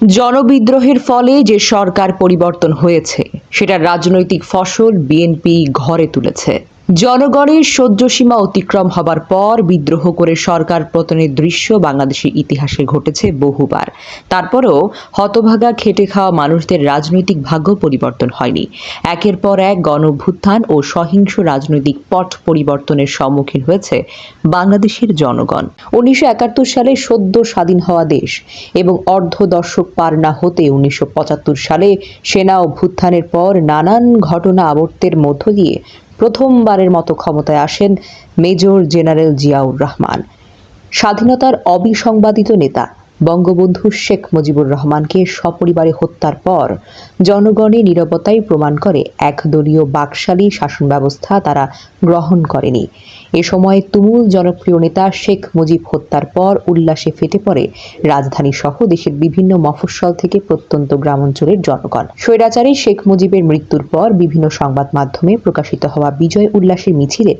জনবিদ্রোহের ফলে যে সরকার পরিবর্তন হয়েছে সেটা রাজনৈতিক ফসল বিএনপি ঘরে তুলেছে। জনগণের সহ্যসীমা অতিক্রম হবার পর বিদ্রোহ করে সরকার পতনের দৃশ্য বাংলাদেশের ইতিহাসে ঘটেছে বহুবার। তারপরেও হতভাগা খেটে খাওয়া মানুষদের রাজনৈতিক ভাগ্য পরিবর্তন হয়নি। একের পর এক গণভ্যুত্থান ও সহিংস রাজনৈতিক পট পরিবর্তনের সম্মুখীন হয়েছে বাংলাদেশের জনগণ। উনিশশো একাত্তর সালে সদ্য স্বাধীন হওয়া দেশ এবং অর্ধ দশক পার না হতে উনিশশো পঁচাত্তর সালে সেনা অভ্যুত্থানের পর নানান ঘটনা আবর্তের মধ্য দিয়ে প্রথমবারের মতো ক্ষমতায় আসেন মেজর জেনারেল জিয়াউর রহমান। স্বাধীনতার অবিসংবাদিত নেতা বঙ্গবন্ধু শেখ মুজিবুর রহমানকে সপরিবারে হত্যার পর জনগণের নিরবতাই প্রমাণ করে একদলীয় বাকশালী শাসন ব্যবস্থা তারা গ্রহণ করেনি। এ সময় তুমুল জনপ্রিয় নেতা শেখ মুজিব হত্যার পর উল্লাসে ফেটে পড়ে রাজধানী সহ দেশের বিভিন্ন মফস্বল থেকে প্রত্যন্ত গ্রামাঞ্চলের জনগণ। স্বৈরাচারী শেখ মুজিবের মৃত্যুর পর বিভিন্ন সংবাদ মাধ্যমে প্রকাশিত হওয়া বিজয় উল্লাসের মিছিলে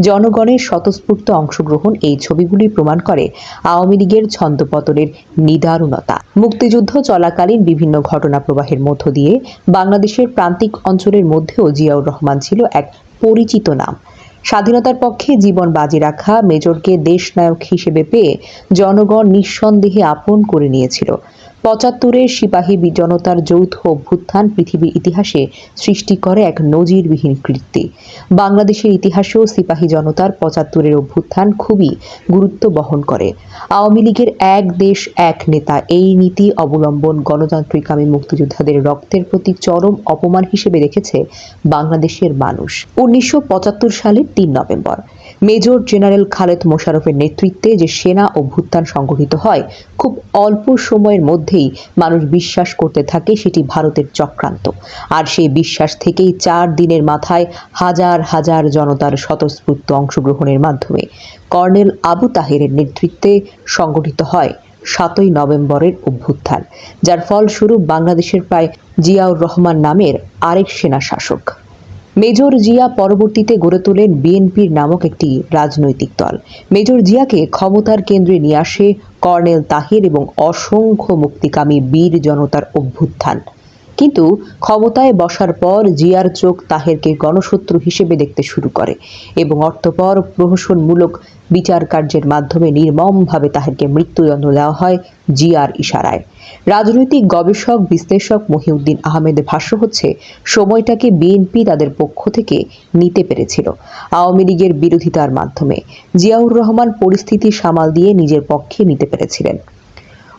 জনগণের স্বতঃস্ফূর্ত অংশগ্রহণ এই ছবিগুলি প্রমাণ করে আওয়ামী লীগের ছন্দপতনের নিদারুণতা। মুক্তিযুদ্ধ চলাকালীন বিভিন্ন ঘটনা প্রবাহের মধ্য দিয়ে বাংলাদেশের প্রান্তিক অঞ্চলের মধ্যেও জিয়াউর রহমান ছিল এক পরিচিত নাম। স্বাধীনতার পক্ষে জীবন বাজি রাখা মেজরকে দেশনায়ক হিসেবে পেয়ে জনগণ নিঃসন্দেহে আপন করে নিয়েছিল। পঁচাত্তরের সিপাহী বি- জনতার যৌথ অভ্যুত্থান পৃথিবীর ইতিহাসে সৃষ্টি করে এক নজিরবিহীন কীর্তি। বাংলাদেশের ইতিহাসেও সিপাহী জনতার পঁচাত্তরের অভ্যুত্থান খুবই গুরুত্ব বহন করে। আওয়ামী লীগের এক দেশ, এক নেতা এই নীতি অবলম্বন গণতান্ত্রিক আমি মুক্তিযোদ্ধাদের রক্তের প্রতি চরম অপমান হিসেবে দেখেছে বাংলাদেশের মানুষ। উনিশশো পঁচাত্তর সালের তিন নভেম্বর। মেজর জেনারেল খালেদ মোশারফের নেতৃত্বে যে সেনা অভ্যুত্থান সংগঠিত হয়, খুব অল্প সময়ের মধ্যেই মানুষ বিশ্বাস করতে থাকে সেটি ভারতের চক্রান্ত। আর সেই বিশ্বাস থেকেই চার দিনের মাথায় হাজার হাজার জনতার স্বতঃস্ফূর্ত অংশগ্রহণের মাধ্যমে কর্নেল আবু তাহেরের নেতৃত্বে সংগঠিত হয় সাতই নভেম্বরের অভ্যুত্থান, যার ফলস্বরূপ বাংলাদেশের প্রায় জিয়াউর রহমান নামের আরেক সেনা শাসক। মেজর জিয়া পরবর্তীতে গড়ে তোলেন বিএনপির নামক একটি রাজনৈতিক দল। মেজর জিয়াকে ক্ষমতার কেন্দ্রে নিয়ে আসে কর্নেল তাহির এবং অসংখ্য মুক্তিকামী বীর জনতার অভ্যুত্থান। কিন্তু ক্ষমতায় বসার পর জিয়ার চোখ তাহেরকে গণশত্রু হিসেবে দেখতে শুরু করে এবং অর্থপর প্রহসনমূলক বিচার কার্যের মাধ্যমে নির্মমভাবে তাহেরকে মৃত্যুদণ্ড দেওয়া হয় জিয়ার ইশারায়। রাজনৈতিক গবেষক, বিশ্লেষক মহিউদ্দিন আহমেদের ভাষ্য হচ্ছে, সময়টাকে বিএনপি তাদের পক্ষ থেকে নিতে পেরেছিল আওয়ামী লীগের বিরোধিতার মাধ্যমে। জিয়াউর রহমান পরিস্থিতি সামাল দিয়ে নিজের পক্ষে নিতে পেরেছিলেন।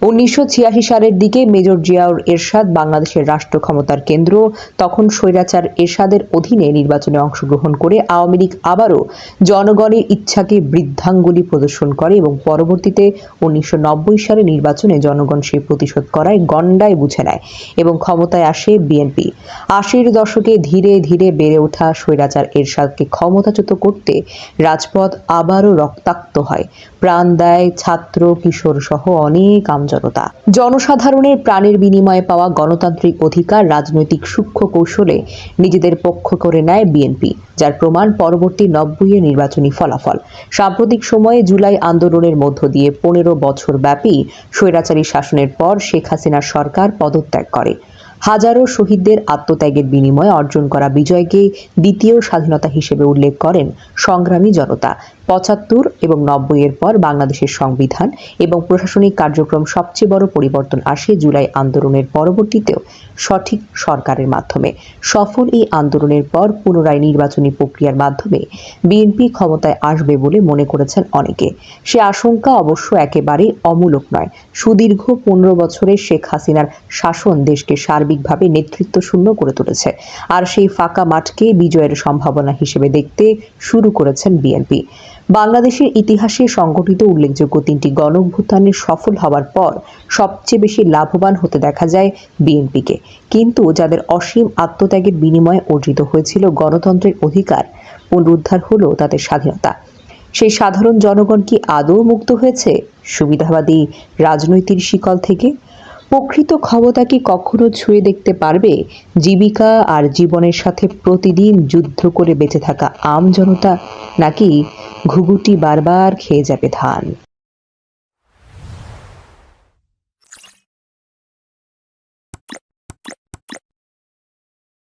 উনিশশো ছিয়াশি সালের দিকে মেজর জিয়াউর এরশাদ বাংলাদেশের রাষ্ট্র ক্ষমতার কেন্দ্র। তখন স্বৈরাচার এরশাদের অধীনে নির্বাচনে অংশগ্রহণ করে আওয়ামী লীগ আবারও জনগণের ইচ্ছাকে বৃদ্ধাঙ্গুলি প্রদর্শন করে এবং পরবর্তীতে উনিশশো নব্বই সালে নির্বাচনে জনগণ সেই প্রতিশোধ করায় গণ্ডায় বুঝে নেয় এবং ক্ষমতায় আসে বিএনপি। আশির দশকে ধীরে ধীরে বেড়ে ওঠা স্বৈরাচার এরশাদকে ক্ষমতাচ্যুত করতে রাজপথ আবারও রক্তাক্ত হয়। প্রাণ দেয় ছাত্র কিশোর সহ অনেক আমজনতা জনসাধারণের প্রাণের বিনিময়ে পাওয়া গণতান্ত্রিক অধিকার, রাজনৈতিক সূক্ষ্ম কৌশলে নিজেদের পক্ষ করে নেয় বিএনপি, যার প্রমাণ পরবর্তী নব্বইয়ের নির্বাচনী ফলাফল। সাম্প্রতিক সময়ে জুলাই আন্দোলনের মধ্য দিয়ে পনেরো বছর ব্যাপী স্বৈরাচারী শাসনের পর শেখ হাসিনার সরকার পদত্যাগ করে। হাজারো শহীদদের আত্মত্যাগের বিনিময়ে অর্জন করা বিজয়কে দ্বিতীয় স্বাধীনতা হিসেবে উল্লেখ করেন সংগ্রামী জনতা। পঁচাত্তর এবং নব্বইয়ের পর বাংলাদেশের সংবিধান এবং প্রশাসনিক কার্যক্রম সবচেয়ে বড় পরিবর্তন আসে জুলাই আন্দোলনের পরবর্তীতেও সঠিক সরকারের মাধ্যমে। সফল এই আন্দোলনের পর পুনরায় নির্বাচনী প্রক্রিয়ার মাধ্যমে বিএনপি ক্ষমতায় আসবে বলে মনে করেছেন অনেকে। সে আশঙ্কা অবশ্য একেবারেই অমূলক নয়। সুদীর্ঘ পনেরো বছরের শেখ হাসিনার শাসন দেশকে সার্বিকভাবে নেতৃত্ব শূন্য করে তুলেছে। আর সেই ফাঁকা মাঠকে বিজয়ের সম্ভাবনা হিসেবে দেখতে শুরু করেছেন বিএনপি। বাংলাদেশের ইতিহাসে সংগঠিত উল্লেখযোগ্য তিনটি গণঅভ্যুত্থানের সফল হওয়ার পর সবচেয়ে বেশি লাভবান হতে দেখা যায় বিএনপিকে। কিন্তু যাদের অসীম আত্মত্যাগের বিনিময়ে অর্জিত হয়েছিল গণতন্ত্রের অধিকার, পুনরুদ্ধার হলো তাদের স্বাধীনতা। সেই সাধারণ জনগণ কি আদৌ মুক্ত হয়েছে? সুবিধাবাদী রাজনৈতিক শিকল থেকে প্রকৃত ক্ষমতা কি কখনো ছুঁয়ে দেখতে পারবে? জীবিকা আর জীবনের সাথে প্রতিদিন যুদ্ধ করে বেঁচে থাকা আম জনতা নাকি ঘুঘুটি বারবার খেয়ে যাবে ধান?